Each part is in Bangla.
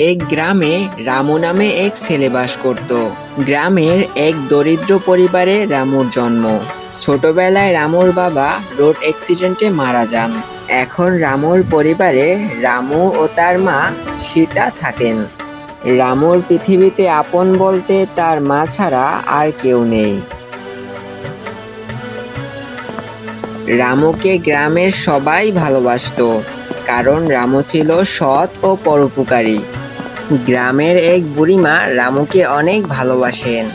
এক গ্রামে রামু নামে এক ছেলে বাস করত। গ্রামের এক দরিদ্র পরিবারে রামুর জন্ম। ছোটবেলায় রামুর বাবা রোড অ্যাক্সিডেন্টে মারা যান। এখন রামুর পরিবারে রামু ও তার মা সীতা থাকেন। রামুর পৃথিবীতে আপন বলতে তার মা ছাড়া আর কেউ নেই। রামুকে গ্রামের সবাই ভালোবাসতো, কারণ রামু ছিল সৎ ও পরোপকারী। গ্রামের এক বুড়িমা রামুকে অনেক ভালোবাসেন।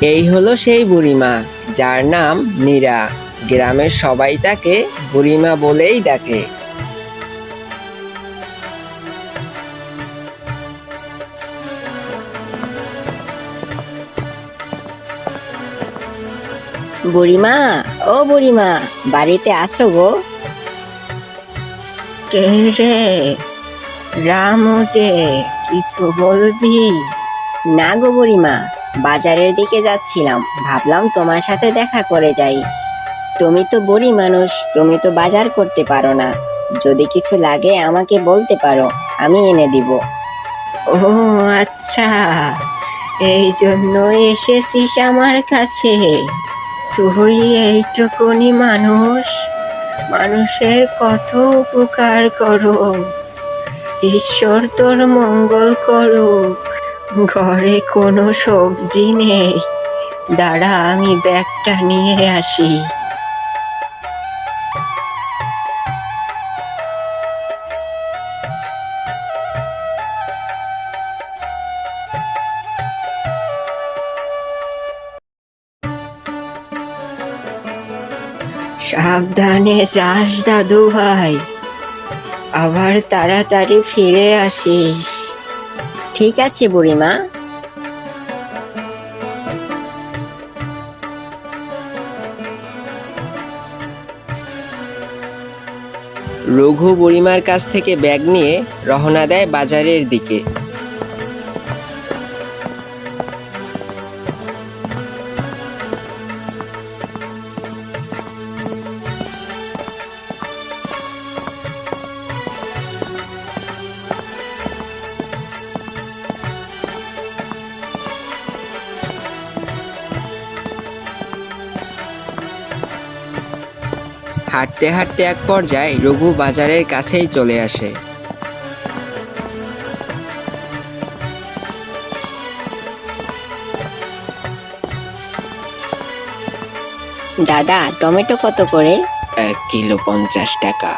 এই হলো সেই বুড়িমা, যার নাম নীরা। গ্রামের সবাই তাকে বুড়িমা বলেই ডাকে। বুড়িমা, ও বুড়িমা, বাড়িতে আছো গো? কে রে? রামু যে, কিছু বলবি? না গো বুড়িমা, বাজারের দিকে যাচ্ছিলাম। ভাবলাম তোমার সাথে দেখা করে যাই। তুমি তো বুড়ি মানুষ, তুমি তো বাজার করতে পারো না। যদি কিছু লাগে আমাকে বলতে পারো, আমি এনে দিব। ও আচ্ছা। এই জন্য এসেছিস আমার কাছে। তুই এইটুকুনি মানুষ। মানুষের কত উপকার করো ঈশ্বর তোর মঙ্গল করুক। ঘরে কোনো সবজি নেই, দাঁড়া আমি ব্যাগটা নিয়ে আসি। সাবধানে যাস দাদু ভাই। আবার তাড়াতাড়ি ফিরে আসিস। ঠিক আছে বুড়িমা। রঘু বুড়িমার কাছ থেকে ব্যাগ নিয়ে রওনা দেয় বাজারের দিকে। হাঁটতে হাঁটতে এক পর্যায়ে রঘু বাজারের কাছেই চলে আসে। দাদা টমেটো কত করে? এক কিলো পঞ্চাশ টাকা।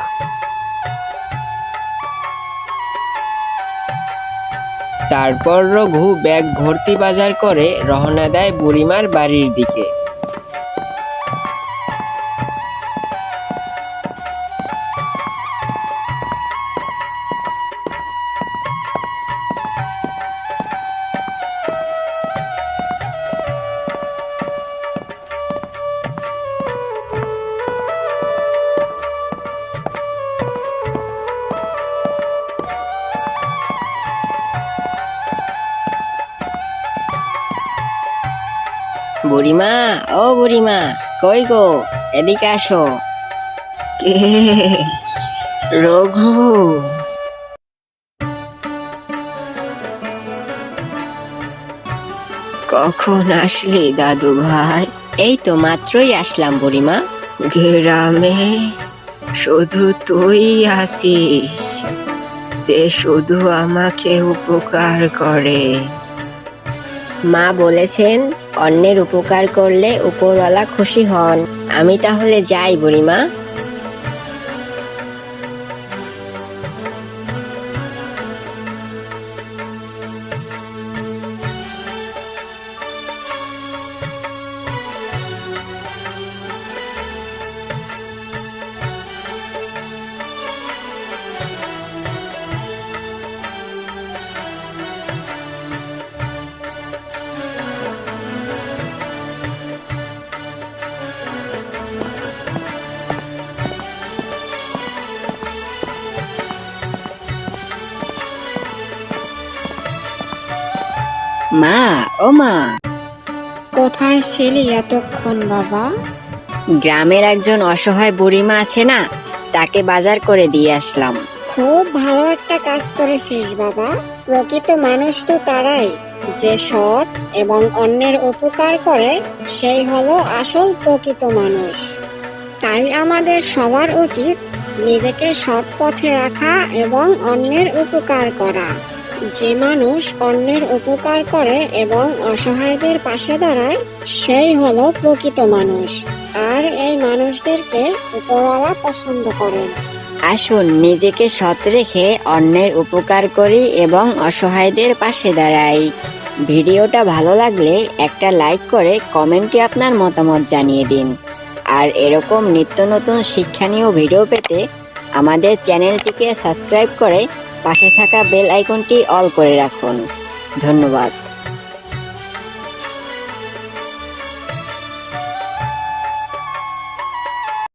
তারপর রঘু ব্যাগ ভর্তি বাজার করে রওনা দেয় বুড়িমার বাড়ির দিকে। বুড়িমা, ও বুড়িমা, কই গো? এদিকে আসো। কে? রঘু। কখন আসলি দাদু ভাই? এই তো মাত্রই আসলাম বুড়িমা। গ্রামে শুধু তুই আসিস, যে শুধু আমাকে উপকার করে। মা বলেছেন অন্যের উপকার করলে উপরওয়ালা খুশি হন। আমি তাহলে যাই বুড়িমা। মা ও মা। কোথায় ছিলি এতক্ষণ বাবা? গ্রামের একজন অসহায় বুড়িমা আছে না তাকে বাজার করে দিয়ে আসলাম। খুব ভালো একটা কাজ করেছিস বাবা। প্রকৃত মানুষ তো তারাই। যে সৎ এবং অন্যের উপকার করে সেই হলো আসল প্রকৃত মানুষ। তাই আমাদের সবার উচিত নিজেকে সৎ পথে রাখা এবং অন্যের উপকার করা। যে মানুষ অন্যের উপকার করে এবং অসহায়দের পাশে দাঁড়ায়, সেই হলো প্রকৃত মানুষ। আর এই মানুষদেরকে উপরওয়ালা পছন্দ করেন আসুন, নিজেকে সৎ রেখে অন্যের উপকার করি এবং অসহায়দের পাশে দাঁড়াই। ভিডিওটা ভালো লাগলে একটা লাইক করে কমেন্টে আপনার মতামত জানিয়ে দিন। আর এরকম নিত্য নতুন শিক্ষণীয় ভিডিও পেতে আমাদের চ্যানেলটিকে সাবস্ক্রাইব করে পাশে থাকা বেল আইকনটি অল করে রাখুন। ধন্যবাদ।